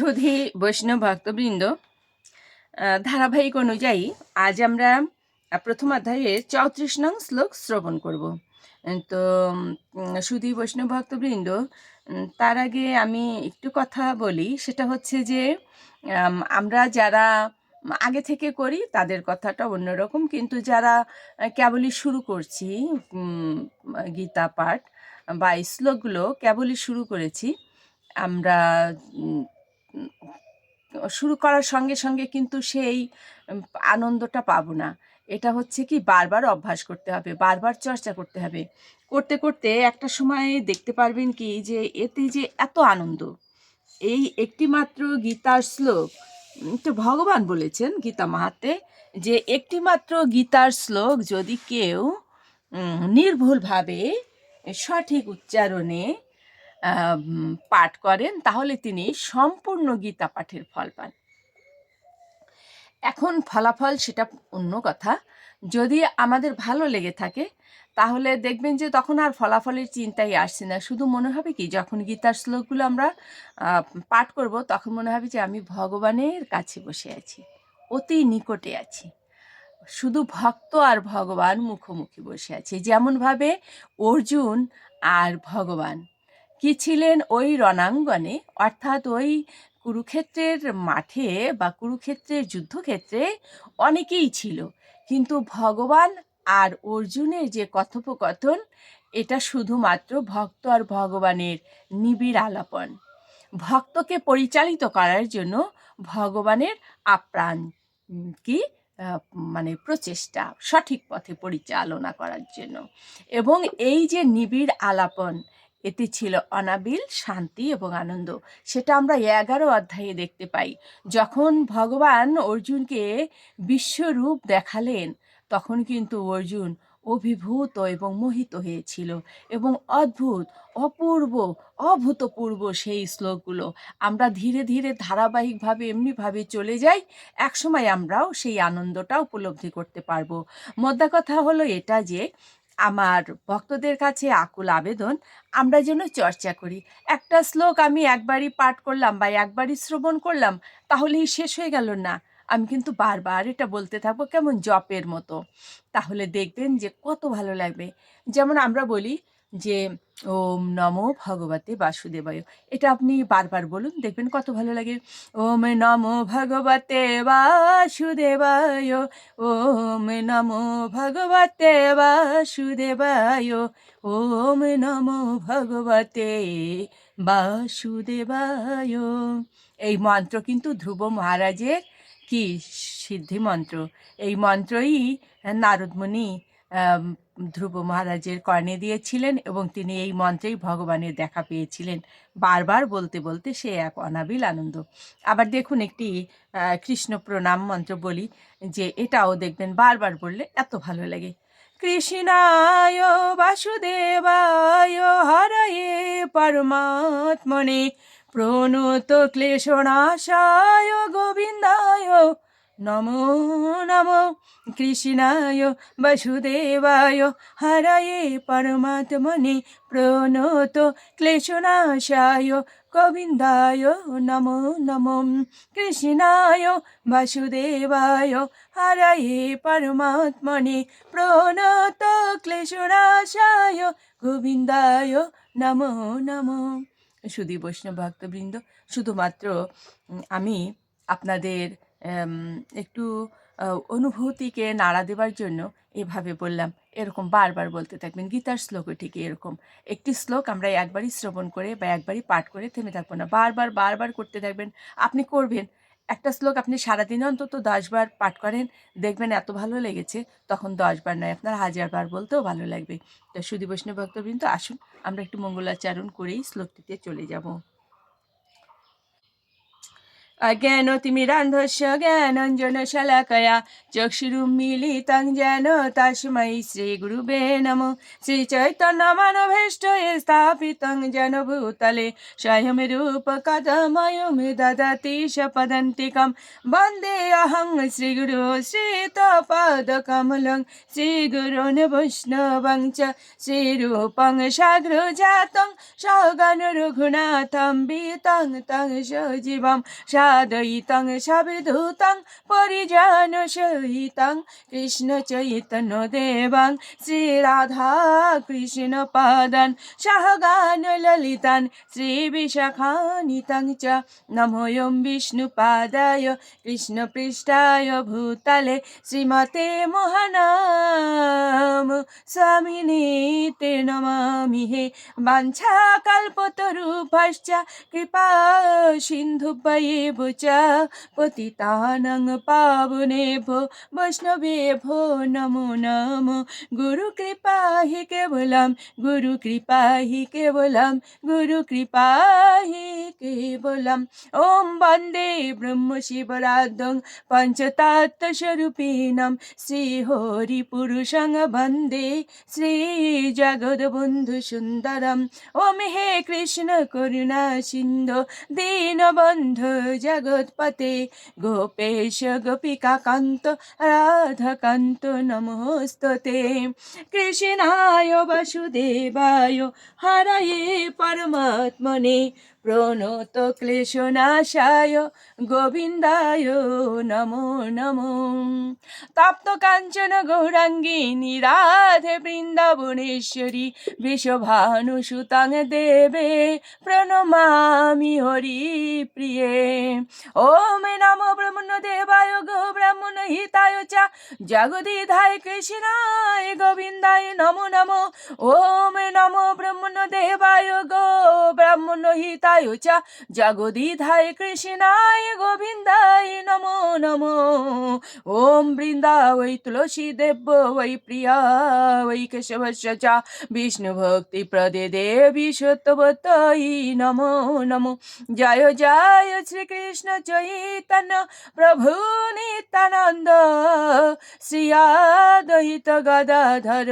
সুধী বৈষ্ণব ভক্তবৃন্দ ধারাবাহিক অনুযায়ী আজ আমরা প্রথম অধ্যায়ে চৌত্রিশ নং শ্লোক শ্রবণ করব। তো সুধী বৈষ্ণব ভক্তবৃন্দ তার আগে আমি একটু কথা বলি, সেটা হচ্ছে যে আমরা যারা আগে থেকে করি, তাদের কথাটা অন্যরকম, কিন্তু যারা কেবলই শুরু করছি গীতা পাঠ বা শ্লোকগুলো কেবলই শুরু করেছি, আমরা শুরু করার সঙ্গে সঙ্গে কিন্তু সেই আনন্দটা পাবো না। এটা হচ্ছে কি বারবার অভ্যাস করতে হবে, বারবার চর্চা করতে হবে। করতে করতে একটা সময় দেখতে পারবেন কি যে এতে যে এত আনন্দ, এই একটি মাত্র গীতার শ্লোক তো ভগবান বলেছেন গীতা মাহাতে যে একটি মাত্র গীতার শ্লোক যদি কেউ নির্ভুলভাবে সঠিক উচ্চারণে পাঠ করেন, তাহলে তিনি সম্পূর্ণ গীতা পাঠের ফল পান। এখন ফলাফল সেটা অন্য কথা। যদি আমাদের ভালো লেগে থাকে, তাহলে দেখবেন যে তখন আর ফলাফলের চিন্তাই আসছে না। শুধু মনে হবে কি, যখন গীতার শ্লোকগুলো আমরা পাঠ করব, তখন মনে হবে যে আমি ভগবানের কাছে বসে আছি, অতি নিকটে আছি। শুধু ভক্ত আর ভগবান মুখোমুখি বসে আছে। যেমনভাবে অর্জুন আর ভগবান কি ছিলেন ওই রণাঙ্গনে? অর্থাৎ ওই কুরুক্ষেত্রের মাঠে বা কুরুক্ষেত্রের যুদ্ধক্ষেত্রে অনেকেই ছিল। কিন্তু ভগবান আর অর্জুনের যে কথোপকথন, এটা শুধুমাত্র ভক্ত আর ভগবানের নিবিড় আলাপন। ভক্তকে পরিচালিত করার জন্য ভগবানের আপ্রাণ কি মানে প্রচেষ্টা, সঠিক পথে পরিচালনা করার জন্য। এবং এই যে নিবিড় আলাপন এতে ছিল অনাবিল, শান্তি এবং আনন্দ। সেটা আমরা এগারো অধ্যায়ে দেখতে পাই। যখন ভগবান অর্জুনকে বিশ্বরূপ দেখালেন, তখন কিন্তু অর্জুন অভিভূত এবং মোহিত হয়েছিল এবং অদ্ভুত, অপূর্ব, অভূতপূর্ব সেই শ্লোকগুলো। আমরা ধীরে ধীরে ধারাবাহিকভাবে এমনিভাবে চলে যাই, একসময় আমরাও সেই আনন্দটা উপলব্ধি করতে পারব। মোদ্দা কথা হলো এটা যে আমার ভক্তদের কাছে আকুল আবেদন, আমরা যেন চর্চা করি। একটা শ্লোক আমি একবারই পাঠ করলাম বা একবারই শ্রবণ করলাম, তাহলেই শেষ হয়ে গেল না। আমি কিন্তু বারবার এটা বলতে থাকব কেমন জপের মতো। তাহলে দেখবেন যে কত ভালো লাগবে। যেমন আমরা বলি যে, ওম নমো ভগবতে বাসুদেবায়। এটা আপনি বারবার বলুন, দেখবেন কত ভালো লাগে। ওম নমো ভগবতে বাসুদেবায়, ওম নমো ভগবতে বাসুদেবায়, ওম নমো ভগবতে বাসুদেবায়। এই মন্ত্র কিন্তু ধ্রুব মহারাজের কি সিদ্ধি মন্ত্র। এই মন্ত্রই নারদমণি ধ্রুব মহারাজের কর্ণে দিয়েছিলেন এবং তিনি এই মন্ত্রেই ভগবানের দেখা পেয়েছিলেন। বারবার বলতে বলতে সে এক অনাবিল আনন্দ। আবার দেখুন একটি কৃষ্ণ প্রণাম মন্ত্র বলি যে এটাও দেখবেন বারবার বললে এত ভালো লাগে। কৃষ্ণায় বাসুদেবায় হরয়ে পরমাত্মনে প্রণত ক্লেশনাশায় গোবিন্দায় নমো নমো। কৃষ্ণায় বাসুদেবায় হরয়ে পরমাত্মনে প্রণত ক্লেশনাশায় গোবিন্দায় নমো নমো। কৃষ্ণায় বাসুদেবায় হরয়ে পরমাত্মনে প্রণত ক্লেশনাশায় গোবিন্দায় নমো নমো। সুদী বৈষ্ণব ভক্তবৃন্দ, শুধুমাত্র আমি আপনাদের একটু অনুভূতিকে নাড়া দেওয়ার জন্য এভাবে বললাম। এরকম বারবার বলতে থাকবেন, গীতার শ্লোকও ঠিক এরকম। একটি শ্লোক আমরা একবারই শ্রবণ করে বা একবারই পাঠ করে থেমে থাকব না। বারবার বারবার করতে থাকবেন। আপনি করবেন। একটা শ্লোক আপনি সারাদিনে অন্তত দশবার পাঠ করেন, দেখবেন এত ভালো লেগেছে, তখন দশবার নয়, আপনার হাজারবার বলতেও ভালো লাগবে। তো সুদী বৈষ্ণব ভক্তবৃন্দ, আসুন, আমরা একটু মঙ্গলাচরণ করেই শ্লোকটিতে চলে যাব। আজ্ঞান তিমি অজ্ঞানতি মিরান্ধস্য জ্ঞানঞ্জন শলাকয়া চক্ষুরু মিলিতং যেন গুরু বে নম শ্রী চৈতন্য মানভেষ্ট স্থাপিত যেন ভূতলে স্বয়ং রূপ কদময় কদময়ম দদতি শপদন্তিকম বন্দে অহং শ্রী গুরু শ্রীত পদ শ্রীগুরু শ্রী গুরু বৈষ্ণবং চ শ্রীরূপং সাগ্র জাতং সগণ রঘুনাথম বিতং তং সজীবম সাদয়িতং সাবিধূতং পরিজন সহিতং, কৃষ্ণ চৈতন্য দেবাং, শ্রী রাধা কৃষ্ণ পাদান সহগান ললিতান, শ্রী বিশাখানিতং চ নমোয়ম কৃষ্ণ পৃষ্ঠায় ভূতলে, শ্রীমতে মহানাম স্বামিনী তে নমামি হে, বাঞ্ছা কল্পতরূপশ্চ, কৃপা সিন্ধুপয়েব চ পতিতানং পাবনেভ্যো বৈষ্ণবেভ্যো নমো নমো গুরু কৃপা হি কেবলম গুরু কৃপা হি কেবলম গুরু কৃপা হি কেবলম ওম বন্দে ব্রহ্ম শিবরাধং পঞ্চতত্ত্বস্বরূপিণম শ্রী হরি পুরুষং বন্দে শ্রী জগৎপতে গোপেশ গোপিকা কান্ত রাধাকান্ত নমস্ততে কৃষ্ণায় বাসুদেবায় হরয়ে পরমাত্মনে প্রণত ক্লেশনাশায় গোবিন্দায় নমো নমো। তপ্ত কাঞ্চন গৌরাঙ্গিনী রাধে বৃন্দাবনেশ্বরী বিষভানুসুতাং দেবে প্রণমামি হরি প্রিয়ে। ওম নমো ব্রহ্মণ দেবায় গো ব্রাহ্মণ হিতায় চ জগদিধায় কৃষ্ণায় গোবিন্দায় নমো নমো। ওম নমো ব্রহ্মণ দেবায় গো ব্রাহ্মণ হিতায় চ জগদীধায় কৃষ্ণায় গোবিন্দায় নমো নম। ওম বৃন্দা ওই তুলসী দেব ওই প্রিয়া ওই কেশব চা বিষ্ণু ভক্তি প্রদে দেবী সত্যবতই নমো নমো। জয় জয় শ্রীকৃষ্ণ চৈতন্য প্রভু নিতানন্দ শ্রিয়াদহিত গদাধর।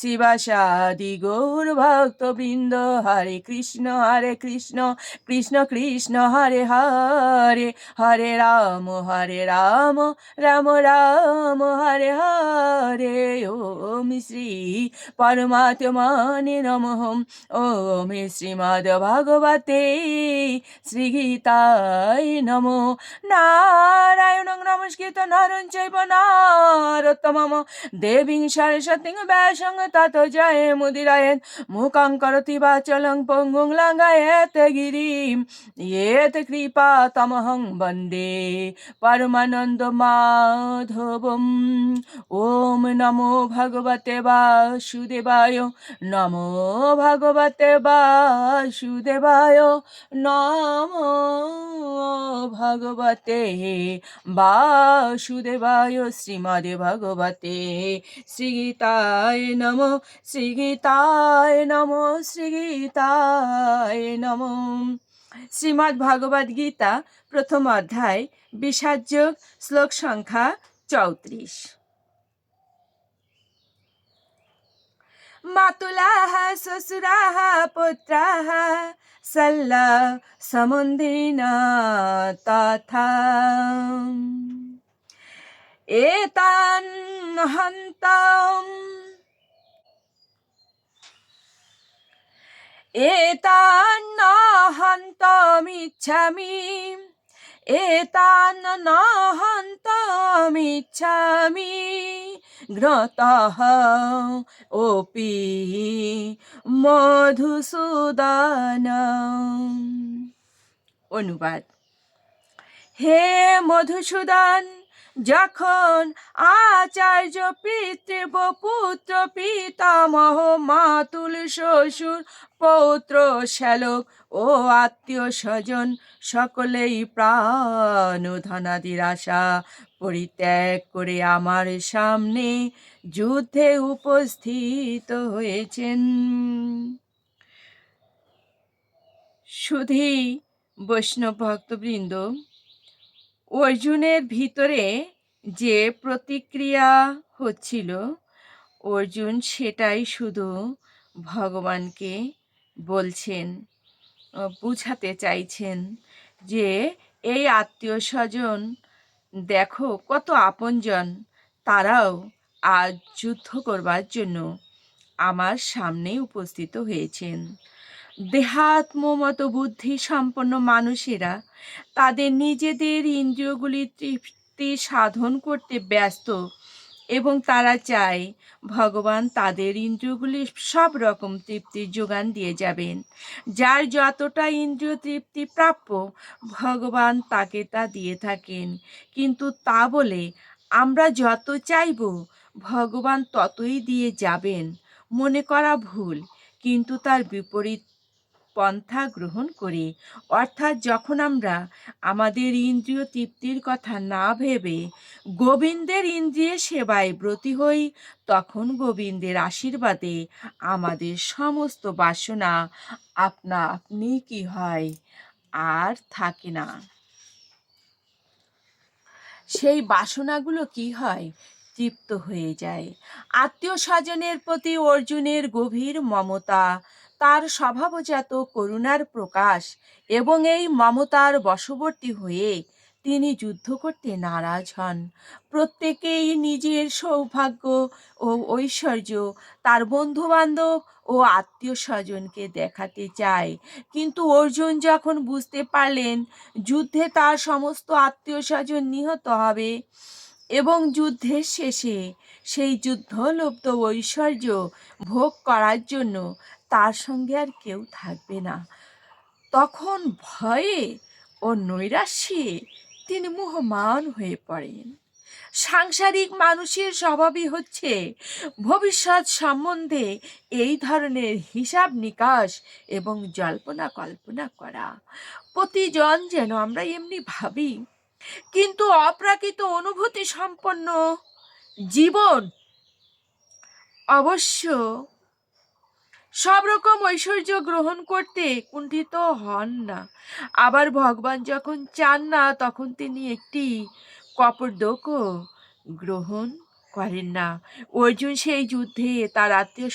শিবাসাদি গৌর ভক্তবৃন্দ হরে কৃষ্ণ হরে কৃষ্ণ কৃষ্ণ কৃষ্ণ কৃষ্ণ, হরে হরে হরে রাম হরে রাম রাম রাম, হরে হরে। ওম শ্রী পরমাত্মনে নমঃ। ওম শ্রীমদ ভগবতে শ্রীগীতায় নম। নারায়ণ নমস্কৃত নরণ চৈব নারোত্তমম। দেবীং সরস্বতীং ব্যাসং তত জয় মুদিরায় মুকাং করতি বা চলং পঙ্গুং লাঙ্গায় গিরিম येत কৃপা তমহং বন্দে পরমানন্দ মাধবম ওম নমো ভগবতে বাসুদেবায় নমো ভগবতে বাসুদেবায় নমো ভগবতে বাসুদেবায় শ্রীমদে ভগবতে শ্রীগীতায় নম শ্রীগীতায় নম। শ্রীমদ্ ভাগবত গীতা প্রথম অধ্যায় বিষাদযোগ শ্লোক সংখ্যা চৌত্রিশ। মাতুলাহ, শ্বশুরাহ, পুত্রাহ, সল্লা সমুন্দিনা তথা। এতান এতান্ন হন্তমিচ্ছামি এতান্ন হন্তমিচ্ছামি ঘ্রতः ওপি মধুসূদন। অনুবাদ। হে মধুসূদন যখন আচার্য পিতৃব পুত্র পিতামহ মাতুল শ্বশুর পৌত্র শ্যালক ও আত্মীয় স্বজন সকলেই প্রাণ ধনাদির আশা পরিত্যাগ করে আমার সামনে যুদ্ধে উপস্থিত হয়েছেন। শুধু বৈষ্ণব ভক্তবৃন্দ অর্জুনের ভিতরে যে প্রতিক্রিয়া হচ্ছিল, অর্জুন সেটাই শুধু ভগবানকে বলছেন বুঝাতে চাইছেন যে, এই আত্মীয় স্বজন, দেখো কত আপনজন, তারাও আজ যুদ্ধ করবার জন্য আমার সামনে উপস্থিত হয়েছেন। দেহাত্মমত বুদ্ধি সম্পন্ন মানুষেরা তাদের নিজেদের ইন্দ্রিয়গুলি তৃপ্তি সাধন করতে ব্যস্ত এবং তারা চায় ভগবান তাদের ইন্দ্রিয়গুলি সব রকম তৃপ্তির যোগান দিয়ে যাবেন। যার যতটা ইন্দ্রিয় তৃপ্তি প্রাপ্য, ভগবান তাকে তা দিয়ে থাকেন। কিন্তু তা বলে আমরা যত চাইব, ভগবান ততই দিয়ে যাবেন। মনে করা ভুল, কিন্তু তার বিপরীত পন্থা গ্রহণ করি। অর্থাৎ যখন আমরা আমাদের ইন্দ্রিয় তৃপ্তির কথা না ভেবে গোবিন্দের ইন্দ্রিয় সেবায় ব্রতী হই, তখন গোবিন্দের আশীর্বাদে আমাদের সমস্ত বাসনা আপনা আপনি কি হয় আর থাকে না। সেই বাসনাগুলো কি হয়? তৃপ্ত হয়ে যায়। আত্মীয় স্বজনের প্রতি অর্জুনের গভীর মমতা তার স্বভাবজাত করুণার প্রকাশ এবং এই মমতার বশবর্তী হয়ে তিনি যুদ্ধ করতে নারাজ হন। প্রত্যেকেই নিজের সৌভাগ্য ও ঐশ্বর্য তার বন্ধুবান্ধব ও আত্মীয় স্বজনকে দেখাতে চায়। কিন্তু অর্জুন যখন বুঝতে পারলেন যুদ্ধে তার সমস্ত আত্মীয় স্বজন নিহত হবে এবং যুদ্ধের শেষে সেই যুদ্ধলব্ধ ঐশ্বর্য ভোগ করার জন্য তার সঙ্গে আর কেউ থাকবে না। তখন ভয়ে ও নৈরাশ্যে তিনি মুহমান হয়ে পড়েন। সাংসারিক মানুষের স্বভাবই হচ্ছে, ভবিষ্যৎ সম্বন্ধে এই ধরনের হিসাব নিকাশ এবং জল্পনা কল্পনা করা। প্রতিজন যেন আমরা এমনি ভাবি, কিন্তু অপ্রাকৃত অনুভূতি সম্পন্ন জীবন অবশ্য সব রকম ঐশ্বর্য গ্রহণ করতে কুণ্ঠিত হন না। আবার ভগবান যখন চান না, তখন তিনি একটি কপরদকও গ্রহণ করেন না। অর্জুন সেই যুদ্ধে তার আত্মীয়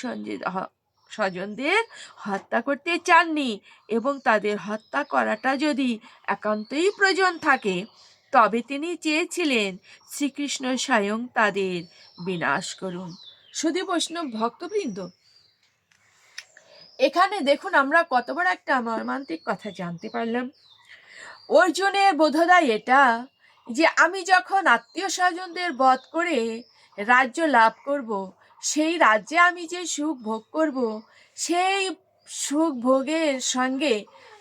স্বজনদের হত্যা করতে চাননি এবং তাদের হত্যা করাটা যদি একান্তই প্রয়োজন থাকে, তবে তিনি চেয়েছিলেন শ্রীকৃষ্ণ স্বয়ং তাদের বিনাশ করুন। শুধু বৈষ্ণব ভক্তবৃন্দ এখানে দেখুন আমরা কত বড় একটা মর্মান্তিক কথা জানতে পারলাম। অর্জুনের বোধদায় এটা যে আমি যখন আত্মীয় স্বজনদের বধ করে রাজ্য লাভ করব, সেই রাজ্যে আমি যে সুখ ভোগ করব, সেই সুখ ভোগের সঙ্গে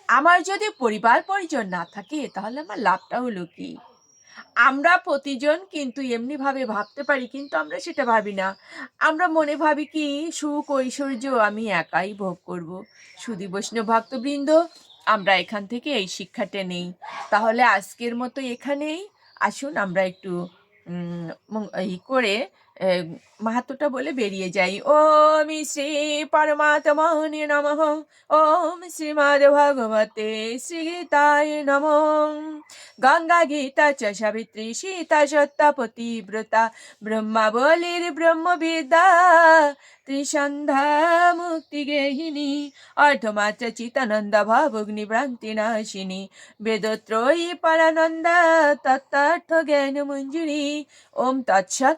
আমার যদি পরিবার পরিজন না থাকে, তাহলে আমার লাভটা হলো কি? আমরা প্রতিজন কিন্তু এমনিভাবে ভাবতে পারি, কিন্তু আমরা সেটা ভাবি না। আমরা মনে ভাবি কি, সুখ, ঐশ্বর্য আমি একাই ভোগ করব। সুদী বৈষ্ণব ভক্তবৃন্দ, আমরা এখান থেকে এই শিক্ষাটা নেই। তাহলে আজকের মতো এখানেই। আসুন আমরা একটু এই করে মাহাত্মটা বলে বেরিয়ে যাই। ওম শ্রী পরমাত্মনে নম। ওম শ্রীমদ ভগবতে শ্রীগীতায় নম। গঙ্গা গীতা চ সাবিত্রী, সীতা সত্যাপতি ব্রতা ব্রহ্মাবলীর ব্রহ্মবিদ্যা, ত্রিসন্ধ্যা মুক্তি গেহিনী অর্ধমাত্র চিতানন্দ ভাবগ্নি ভ্রান্তি নাশিনী, বেদত্রয়ী পরানন্দা, তত্ত্বার্থ জ্ঞান মঞ্জুরি ওম তৎসৎ